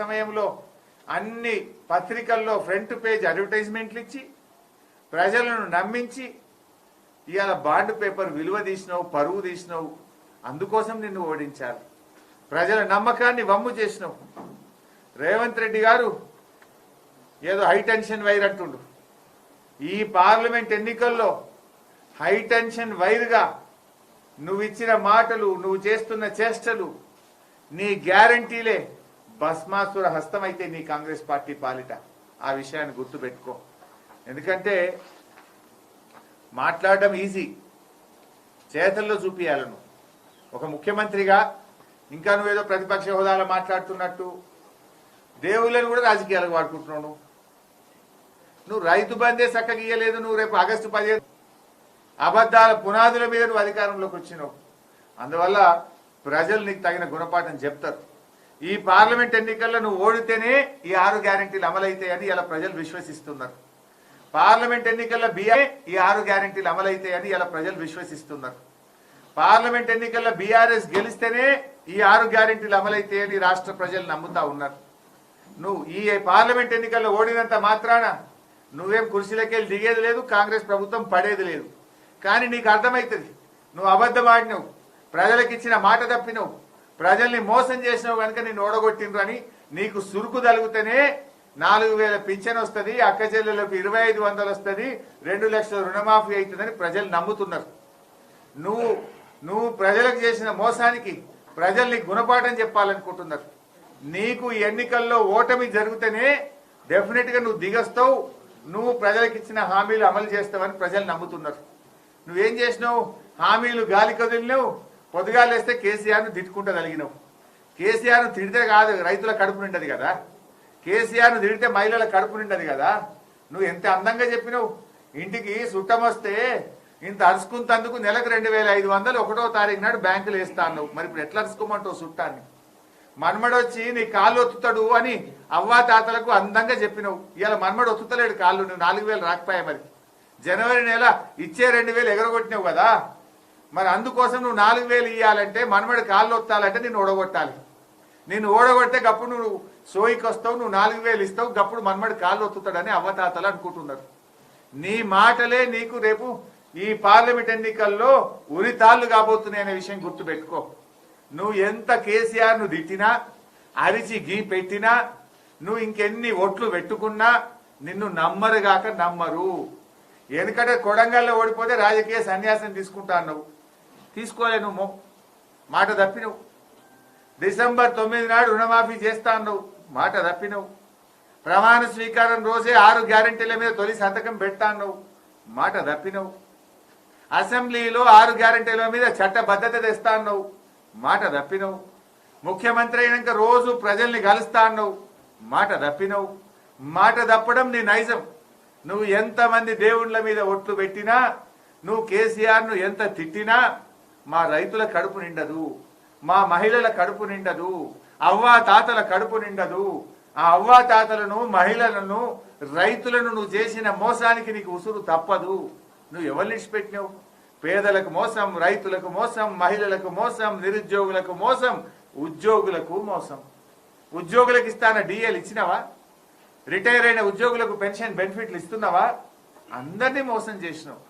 సమయంలో అన్ని పత్రికల్లో ఫ్రంట్ పేజ్ అడ్వర్టైజ్మెంట్లు ఇచ్చి ప్రజలను నమ్మించి ఇవాళ బాండ్ పేపర్ విలువ తీసినావు పరువు తీసినావు అందుకోసం నిన్ను ఓడించాలి. ప్రజల నమ్మకాన్ని వమ్ము చేసినావు. రేవంత్ రెడ్డి గారు ఏదో హై టెన్షన్ వైర్ అంటుండు. ఈ పార్లమెంట్ ఎన్నికల్లో హై టెన్షన్ వైర్గా నువ్వు ఇచ్చిన మాటలు నువ్వు చేస్తున్న చేష్టలు నీ గ్యారంటీలే. భస్మాసుర హస్తం అయితే నీ కాంగ్రెస్ పార్టీ పాలిట? ఆ విషయాన్ని గుర్తుపెట్టుకో. ఎందుకంటే మాట్లాడడం ఈజీ. చేతల్లో చూపియాలను. ఒక ముఖ్యమంత్రిగా ఇంకా నువ్వేదో ప్రతిపక్ష హోదాలో మాట్లాడుతున్నట్టు దేవుళ్ళని కూడా రాజకీయాలకు వాడుకుంటున్నావు నువ్వు. నువ్వు రైతు బందే చక్కగా ఇయ్యలేదు నువ్వు రేపు ఆగస్టు పదిహేను అబద్ధాల పునాదుల మీద నువ్వు అధికారంలోకి వచ్చినావు. అందువల్ల ప్రజలు నీకు తగిన గుణపాఠం చెప్తారు. ఈ పార్లమెంట్ ఎన్నికల్లో నువ్వు ఓడితేనే ఈ ఆరు గ్యారంటీలు అమలైతాయని ఇలా ప్రజలు విశ్వసిస్తున్నారు. పార్లమెంట్ ఎన్నికల్లో బిఆర్ ఈ ఆరు గ్యారంటీలు అమలైతాయని ఇలా ప్రజలు విశ్వసిస్తున్నారు. పార్లమెంట్ ఎన్నికల్లో బీఆర్ఎస్ గెలిస్తేనే ఈ ఆరు గ్యారెంటీలు అమలైతాయని రాష్ట్ర ప్రజలు నమ్ముతా ఉన్నారు. నువ్వు ఈ పార్లమెంట్ ఎన్నికల్లో ఓడినంత మాత్రాన నువ్వేం కుర్చీలకెళ్ళి దిగేది లేదు కాంగ్రెస్ ప్రభుత్వం పడేది లేదు. కానీ నీకు అర్థమవుతుంది నువ్వు అబద్ధం ఆడినావు ప్రజలకు ఇచ్చిన మాట తప్పినవు ప్రజల్ని మోసం చేసినావు కనుక నేను ఓడగొట్టిండ్రు అని నీకు సురుకు తలిగితేనే నాలుగు వేల పింఛన్ వస్తుంది అక్క చెల్లెలకు ఇరవై ఐదు వందలు వస్తుంది రెండు లక్షల రుణమాఫీ అవుతుందని ప్రజలు నమ్ముతున్నారు. నువ్వు నువ్వు ప్రజలకు చేసిన మోసానికి ప్రజల్ని గుణపాఠం చెప్పాలనుకుంటున్నారు. నీకు ఎన్నికల్లో ఓటమి జరిగితేనే డెఫినెట్గా నువ్వు దిగస్తావు నువ్వు ప్రజలకు ఇచ్చిన హామీలు అమలు చేస్తావని ప్రజలు నమ్ముతున్నారు. నువ్వేం చేసినావు? హామీలు గాలి కదిలినావు పొద్దుగాలేస్తే కేసీఆర్ను తిట్టుకుంటగలిగినావు కేసీఆర్ను తిడితే కాదు రైతుల కడుపు నిండదు కదా. కేసీఆర్ను తిడితే మహిళల కడుపు నిండదు కదా. నువ్వు ఎంత అందంగా చెప్పినావు? ఇంటికి చుట్టం వస్తే ఇంత అరుచుకుంతందుకు నెలకు రెండు వేల ఐదు వందలు ఒకటో తారీఖు నాడు బ్యాంకులు వేస్తాను అన్నావు మరి ఇప్పుడు ఎట్లా అరుచుకోమంటావు చుట్టాన్ని మన్మడు వచ్చి నీ కాళ్ళు ఒత్తుతాడు అని అవ్వా తాతలకు అందంగా చెప్పినావు. ఇవాళ మన్మడు ఒత్తుతలేడు కాళ్ళు నువ్వు నాలుగు వేలు రాకపోయా మరి? జనవరి నెల ఇచ్చే రెండు వేలు ఎగరగొట్టినావు కదా. మరి అందుకోసం నువ్వు నాలుగు వేలు ఇవ్వాలంటే మనమడి కాళ్ళు వస్తాలంటే నిన్ను ఓడగొట్టాలి. నేను ఓడగొడితే గప్పుడు నువ్వు సోయికి వస్తావు నువ్వు నాలుగు వేలు ఇస్తావు గప్పుడు మనమడి కాళ్ళు ఒత్తుతాడని అవ్వతాతలు అనుకుంటున్నారు. నీ మాటలే నీకు రేపు ఈ పార్లమెంట్ ఎన్నికల్లో ఉరితాళ్ళు కాబోతున్నాయనే విషయం గుర్తుపెట్టుకో. నువ్వు ఎంత కేసీఆర్ను తిట్టినా అరిచి గీ పెట్టినా నువ్వు ఇంకెన్ని ఓట్లు పెట్టుకున్నా నిన్ను నమ్మరుగాక నమ్మరు. ఎందుకంటే కొడంగల్లో ఓడిపోతే రాజకీయ సన్యాసం తీసుకుంటా అన్నావు. తీసుకోలే నువ్వు మాట తప్పినవు. డిసెంబర్ తొమ్మిది నాడు రుణమాఫీ చేస్తా అన్నావు. మాట తప్పినవు. ప్రమాణ స్వీకారం రోజే ఆరు గ్యారెంటీల మీద తొలి సంతకం పెడతా అన్నావు. మాట తప్పినవు. అసెంబ్లీలో ఆరు గ్యారెంటీల మీద చట్టబద్ధత తెస్తా అన్నావు. మాట తప్పినవు. ముఖ్యమంత్రి అయినాక రోజు ప్రజల్ని కలుస్తా అన్నావు. మాట తప్పినవు. మాట తప్పడం నీ నైజం. నువ్వు ఎంతమంది దేవుళ్ళ మీద ఒట్లు పెట్టినా నువ్వు కేసీఆర్ను ఎంత తిట్టినా మా రైతుల కడుపు నిండదు మా మహిళల కడుపు నిండదు అవ్వా తాతల కడుపు నిండదు. ఆ అవ్వా తాతలను మహిళలను రైతులను నువ్వు చేసిన మోసానికి నీకు ఉసురు తప్పదు. నువ్వు ఎవరు ఇచ్చిపెట్టినావు పేదలకు మోసం రైతులకు మోసం మహిళలకు మోసం నిరుద్యోగులకు మోసం ఉద్యోగులకు మోసం. ఉద్యోగులకు ఇస్తాన డిఎల్ ఇచ్చినావా? రిటైర్ అయిన ఉద్యోగులకు పెన్షన్ బెనిఫిట్లు ఇస్తున్నావా? అందరినీ మోసం చేసినావు.